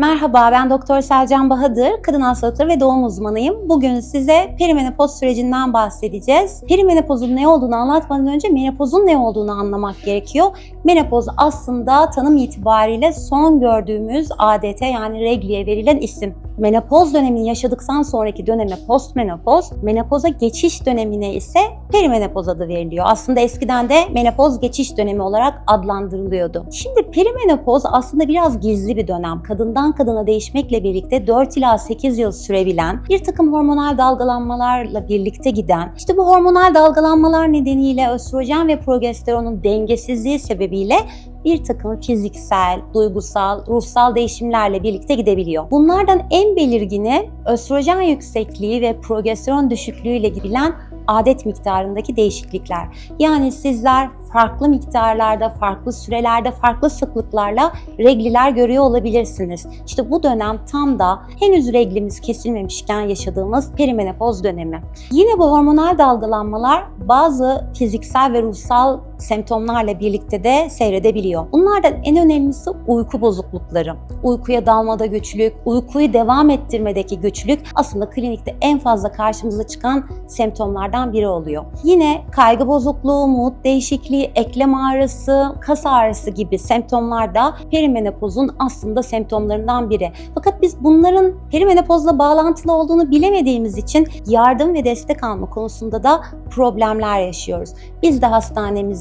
Merhaba, ben Doktor Selcan Bahadır, kadın hastalıkları ve doğum uzmanıyım. Bugün size perimenopoz sürecinden bahsedeceğiz. Perimenopozun ne olduğunu anlatmadan önce menopozun ne olduğunu anlamak gerekiyor. Menopoz aslında tanım itibariyle son gördüğümüz adete yani regliye verilen isim. Menopoz dönemini yaşadıktan sonraki döneme postmenopoz, menopoza geçiş dönemine ise perimenopoz adı veriliyor. Aslında eskiden de menopoz geçiş dönemi olarak adlandırılıyordu. Şimdi perimenopoz aslında biraz gizli bir dönem. Kadından kadına değişmekle birlikte 4 ila 8 yıl sürebilen, bir takım hormonal dalgalanmalarla birlikte giden, işte bu hormonal dalgalanmalar nedeniyle östrojen ve progesteronun dengesizliği sebebiyle bir takım fiziksel, duygusal, ruhsal değişimlerle birlikte gidebiliyor. Bunlardan en belirgini östrojen yüksekliği ve progesteron düşüklüğüyle gidilen adet miktarındaki değişiklikler. Yani sizler farklı miktarlarda, farklı sürelerde, farklı sıklıklarla regliler görüyor olabilirsiniz. İşte bu dönem tam da henüz reglimiz kesilmemişken yaşadığımız perimenopoz dönemi. Yine bu hormonal dalgalanmalar bazı fiziksel ve ruhsal semptomlarla birlikte de seyredebiliyor. Bunlardan en önemlisi uyku bozuklukları. Uykuya dalmada güçlük, uykuyu devam ettirmedeki güçlük aslında klinikte en fazla karşımıza çıkan semptomlardan biri oluyor. Yine kaygı bozukluğu, mood değişikliği, eklem ağrısı, kas ağrısı gibi semptomlar da perimenopozun aslında semptomlarından biri. Fakat biz bunların perimenopozla bağlantılı olduğunu bilemediğimiz için yardım ve destek alma konusunda da problemler yaşıyoruz. Biz de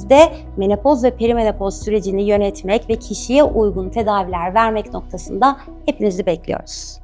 hastanemizde menopoz ve perimenopoz sürecini yönetmek ve kişiye uygun tedaviler vermek noktasında hepinizi bekliyoruz.